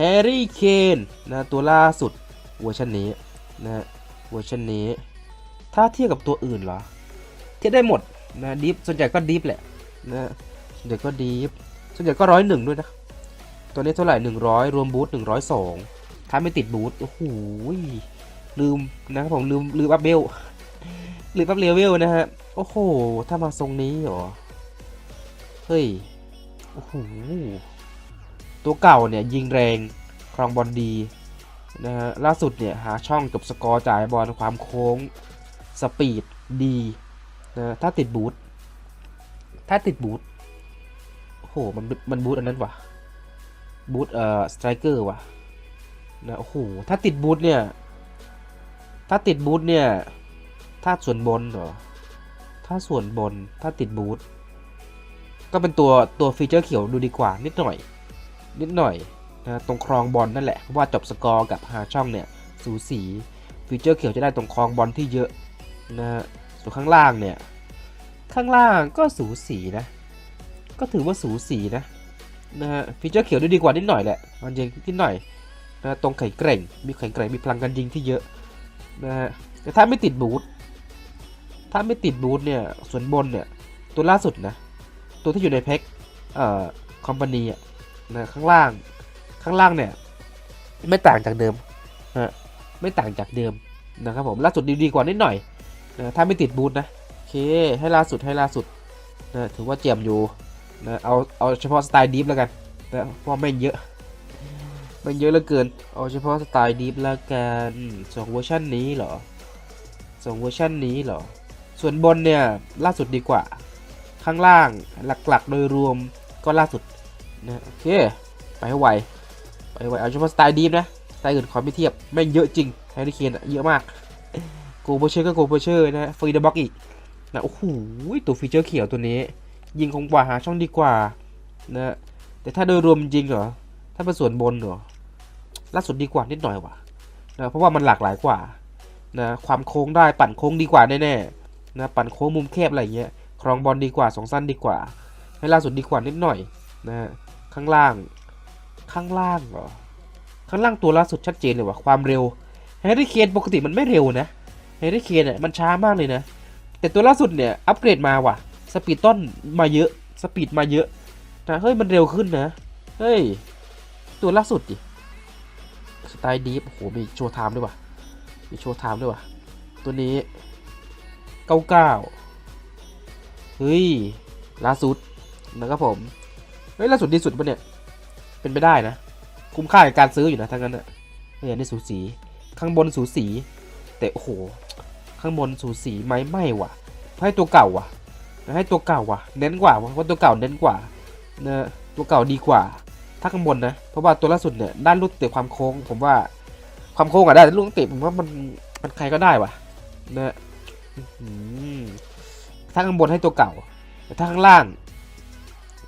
Harry Kane นะตัวล่าสุดเวอร์ชันนี้นะเวอร์ชันนี้ ถ้าเทียบกับตัวอื่นเหรอ เทียบได้หมดนะดิฟส่วนใหญ่ก็ดิฟแหละนะส่วนใหญ่ก็ดิฟส่วนใหญ่ก็ร้อยหนึ่งด้วยนะ ตัวนี้เท่าไหร่หนึ่งร้อยรวมบูทหนึ่งร้อยสองถ้าไม่ติดบูทโอ้โหลืมนะครับผมลืมลืมอัพเบลลืมอัพเลเวลนะฮะโอ้โห ถ้ามาทรงนี้เหรอ เฮ้ย โอ้โห ตัวเก่าเนี่ยยิงแรงครองบอลดีนะฮะล่าสุดเนี่ยหาช่องกับสกอร์จ่ายบอลความโค้งสปีดดีนะถ้าติดบูทถ้าติดบูทโอ้โหมันมันบูทอันนั้นวะบูทเอ่อสไตรเกอร์วะนะโอ้โหถ้าติดบูทเนี่ยถ้าติดบูทเนี่ยถ้าส่วนบนเหรอถ้าส่วนบนถ้าติดบูทก็เป็นตัวตัวฟีเจอร์เขียวดูดีกว่านิดหน่อย นิดหน่อยนะตรงครองบอลนั่นแหละเพราะว่าจบสกอร์กับหาช่องเนี่ยสูสีฟีเจอร์เขียวจะได้ตรงครองบอลที่เยอะนะฮะส่วนข้างล่างเนี่ยข้างล่างก็สูสีนะก็ถือว่าสูสีนะนะฮะฟีเจอร์เขียวดูดีกว่านิดหน่อยแหละมันยิงนิดหน่อยนะตรงแข็งแกร่งมีแข็งแกร่งมีพลังการยิงที่เยอะนะฮะแต่ถ้าไม่ติดบูทถ้าไม่ติดบูทเนี่ยส่วนบนเนี่ยตัวล่าสุดนะตัวที่อยู่ในแพ็คเอ่อคอมพานีอะ นะข้างล่างข้างล่างเนี่ย ไม่ต่างจากเดิมฮะไม่ต่างจากเดิมนะครับผมล่าสุดดีดีกว่านิดหน่อยนะถ้าไม่ติดบูทนะโอเคให้ล่าสุดให้ล่าสุดนะถือว่าเจียมอยู่นะเอาเอาเฉพาะสไตล์ดีฟแล้วกันนะเพราะไม่เยอะไม่เยอะเหลือเกิน เอาเฉพาะสไตล์ดีฟแล้วกันสองเวอร์ชันนี้เหรอสองเวอร์ชันนี้เหรอส่วนบนเนี่ยล่าสุดดีกว่า ข้างล่างหลักๆ โดยรวมก็ล่าสุด นะโอเคไปให้ไวไปไวเอาเฉพาะสไตล์ดีฟนะสไตล์อื่นขอไม่เทียบแม่งเยอะจริงแฮร์รี่เคนเยอะมากโกโบเชอร์ก็โกโบเชอร์นะฟรีดบ็อกอีกนะโอ้โหตัวฟีเจอร์เขียวตัวนี้ ยิงคงกว่าหาช่องดีกว่านะแต่ถ้าโดยรวมจริงเหรอถ้าเป็นส่วนบนเหรอล่าสุดดีกว่านิดหน่อยว่ะนะเพราะว่ามันหลากหลายกว่านะความโค้งได้ปั่นโค้งดีกว่าแน่ๆนะปั่นโค้งมุมแคบอะไรเงี้ยครองบอลดีกว่าสองสั้นดีกว่า ให้ล่าสุดดีกว่านิดหน่อยนะ ข้างล่าง ข้างล่างเหรอ ข้างล่างตัวล่าสุดชัดเจนเลยว่ะความเร็วแฮร์รี่เคนปกติมันไม่เร็วนะเฮรี่เคนเนี่ยมันช้ามากเลยนะ แต่ตัวล่าสุดเนี่ยอัปเกรดมาว่ะ สปีดต้นมาเยอะ สปีดมาเยอะนะเฮ้ยมันเร็วขึ้นนะ เฮ้ย ตัวล่าสุดดิสไตล์ดีฟโอ้โหมีโชว์ไทม์ด้วยว่ะ มีโชว์ไทม์ด้วยว่ะ ตัวนี้เก้าเก้าเฮ้ยล่าสุดนะครับผม เฮ้ยล่าสุดดีสุดปะเนี่ย เป็นไปได้นะ คุ้มค่ากับการซื้ออยู่นะทั้งนั้นอะเฮ้ยอันนี้สูสี ข้างบนสูสี แต่โอ้โห ข้างบนสูสีไหมไม่ว่ะ ให้ตัวเก่าว่ะ ให้ตัวเก่าว่ะ เน้นกว่าเพราะตัวเก่าเน้นกว่าเนะตัวเก่าดีกว่า ถ้าข้างบนนะ เพราะว่าตัวล่าสุดเนี่ยด้านลูกเตะความโค้ง ผมว่า ความโค้งอะได้แต่ลูกเตะผมว่ามันมันใครก็ได้ว่ะนะอื้อหือถ้าข้างบนให้ตัวเก่า แต่ถ้าข้างล่าง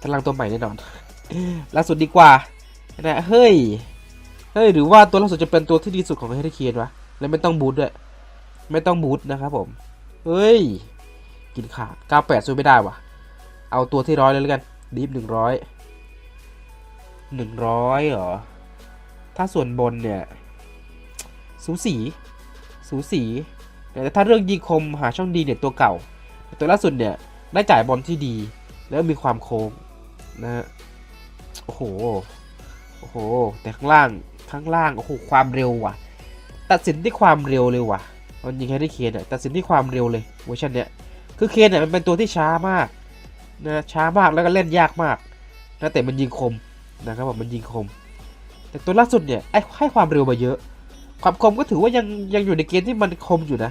ข้างล่างตัวใหม่แน่นอนล่าสุดดีกว่านะเฮ้ย เฮ้ย หรือว่าตัวล่าสุดจะเป็นตัวที่ดีสุดของเฮเดเคียนวะ แล้วไม่ต้องบูทด้วย ไม่ต้องบูทนะครับผม เฮ้ย กินขาด98สู้ไม่ได้วะเอาตัวที่ร้อยเลยแล้วกัน ดีฟหนึ่งร้อยหนึ่งร้อยเหรอ ถ้าส่วนบนเนี่ย สูสี สูสี แต่ถ้าเรื่องยิงคมหาช่องดีเนี่ยตัวเก่า ตัวล่าสุดเนี่ยได้จ่ายบอลที่ดี แล้วมีความโค้ง นะฮะโอ้โหโอ้โห แต่ข้างล่างข้างล่างโอ้โหความเร็วว่ะ ตัดสินที่ความเร็วเลยว่ะมันยิงแฮร์รี่เคนเนี่ยตัดสินที่ความเร็วเลยเวอร์ชันเนี้ยคือเคนเนี่ยมันเป็นตัวที่ช้ามากนะช้ามากแล้วก็เล่นยากมากนะแต่มันยิงคมนะครับผมมันยิงคม แต่ตัวล่าสุดเนี่ยไอ้ให้ความเร็วมาเยอะ ความคมก็ถือว่ายังยังอยู่ในเกณฑ์ที่มันคมอยู่นะ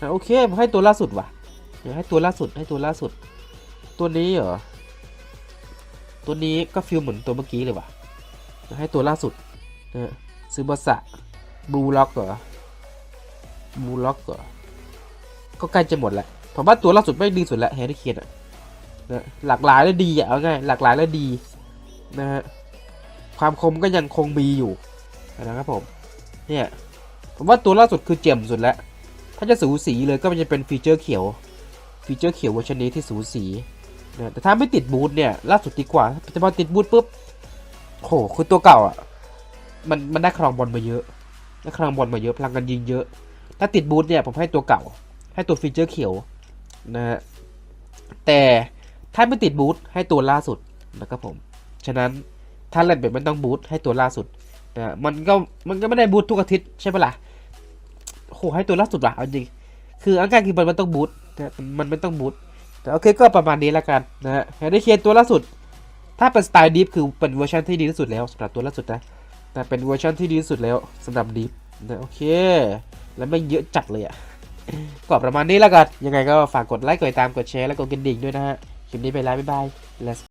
นะโอเคผมให้ตัวล่าสุดว่ะเดี๋ยวให้ตัวล่าสุดให้ตัวล่าสุด ตัวนี้เหรอ ตัวนี้ก็ฟีลเหมือนตัวเมื่อกี้เลยว่ะ ให้ตัวล่าสุดนะซูบาสะบลูล็อกเหรอบลูล็อกเหรอก็ใกล้จะหมดแล้วผมว่าตัวล่าสุดไม่ดีสุดแล้วแฮร์รี่เคนอะนะหลากหลายและดีอะเอาง่ายหลากหลายและดีนะฮะความคมก็ยังคงมีอยู่นะครับผมเนี่ยผมว่าตัวล่าสุดคือเจ่มสุดแล้ว ถ้าจะสูสีเลยก็มันจะเป็นฟีเจอร์เขียวฟีเจอร์เขียวเวอร์ชันนี้ที่สูสี นะแต่ถ้าไม่ติดบูทเนี่ยล่าสุดดีกว่าแต่พอติดบูทปุ๊บโหคือตัวเก่าอะ มันมันได้ครองบอลมาเยอะได้ครองบอลมาเยอะพลังกันยิงเยอะ ถ้าติดบูทเนี่ยผมให้ตัวเก่า ให้ตัวฟีเจอร์เขียวนะฮะแต่ถ้าไม่ติดบูทให้ตัวล่าสุดนะครับผม ฉะนั้นถ้าเล่นแบบไม่ต้องบูทให้ตัวล่าสุดนะมันก็มันก็ไม่ได้บูททุกอาทิตย์ใช่ปะล่ะโหให้ตัวล่าสุดว่ะเอาจริงคืออาการคือมันมันต้องบูทนะมันไม่ต้องบูท แต่โอเคก็ประมาณนี้แล้วกันนะฮะแฮร์รี่เคนตัวล่าสุด ถ้าเป็นสไตล์ดิฟคือเป็นเวอร์ชันที่ดีที่สุดแล้วสำหรับตัวล่าสุดนะแต่เป็นเวอร์ชันที่ดีที่สุดแล้วสำหรับดิฟนะโอเค แล้วไม่เยอะจัดเลยอะ่ะก็ประมาณนี้แล้วกันยังไงก็ฝากกดไลค์กดติดตามกดแชร์และกดกระดิ่งด้วยนะฮะคลิปนี้ไปแล้วบ๊ายบาย Let's